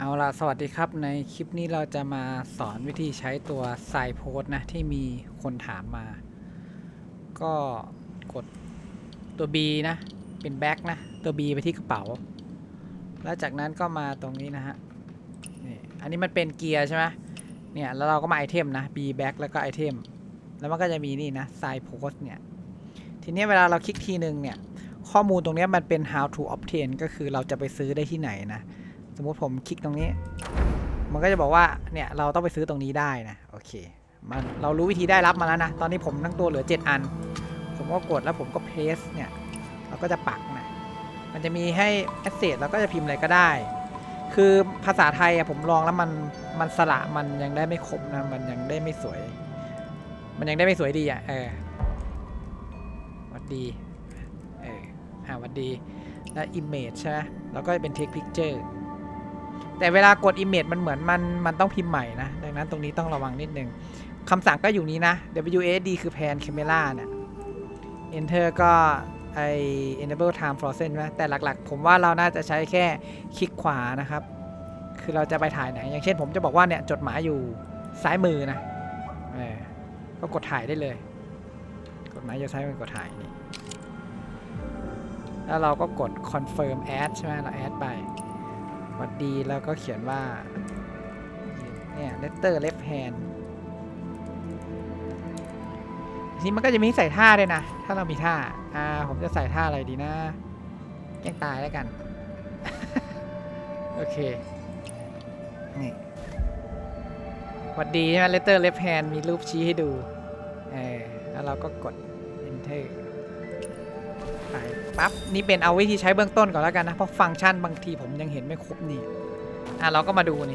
เอาล่ะ สวัสดีครับ ในคลิปนี้เราจะมาสอนวิธีใช้ตัวไซโพสนะ ที่มีคนถามมา ก็กดตัว B นะ เป็นแบ็กนะ ตัว B ไปที่กระเป๋า แล้วจากนั้นก็มาตรงนี้นะฮะนี่อันนี้มันเป็นเกียร์ใช่ไหมเนี่ย แล้วเราก็มาไอเทมนะ B back แล้วก็ไอเทม แล้วมันก็จะมีนี่นะไซโพสเนี่ย ทีนี้เวลาเราคลิกทีหนึ่งเนี่ย ข้อมูลตรงนี้มันเป็น how to obtain ก็คือเราจะไปซื้อได้ที่ไหนนะ สมมุติผมคลิกตรงนี้ มันก็จะบอกว่าเนี่ยเราต้องไปซื้อตรงนี้ได้นะโอเคมันเรารู้วิธีได้รับมาแล้วนะ ตอนนี้ผมทั้งตัวเหลือ 7 อัน ผมก็กดแล้วผมก็เพสเนี่ยเราก็จะปักนะมันจะมีให้แอสเซทเราก็จะพิมพ์อะไรก็ได้ คือภาษาไทยอะผมลองแล้วมันมันสระมันยังได้ไม่ครบนะมันยังได้ไม่สวย มันยังได้ไม่สวยดีอะเออวัดดีเอออ่าวัดดีแล้ว image ใช่ไหมแล้วก็เป็น take picture แต่เวลากด image มันเหมือนมันมันต้องพิมพ์ใหม่นะ ดังนั้นตรงนี้ต้องระวังนิดนึงคำสั่งก็อยู่นี้นะ WASD คือ pan camera เนี่ย enter ก็ไอ enable time frozen ใช่ไหมแต่หลักๆ ผมว่าเราน่าจะใช้แค่คลิกขวานะครับ คือเราจะไปถ่ายไหน อย่างเช่นผมจะบอกว่าเนี่ยจดหมายอยู่ซ้ายมือนะก็กดถ่ายได้เลย กดหมายอยู่ซ้ายมือกดถ่ายนี่แล้วเราก็กด confirm add ใช่ไหมเรา add ไป หวัดดีแล้วก็เขียนว่า เนี่ย letter left hand ทีนี้มันก็จะมีใส่ท่าด้วยนะ ถ้าเรามีท่า อ่า ผมจะใส่ท่าอะไรดีนะ แกล้งตายแล้วกัน โอเค นี่วัดดีใช่ไหม letter left hand มีรูปชี้ให้ดู เออ แล้วเราก็กด enter ปั๊บนี่เป็นเอาวิธีใช้เบื้องต้นก่อนแล้วกันนะ เพราะฟังก์ชันบางทีผมยังเห็นไม่ครบนี่อะเราก็มาดูนี่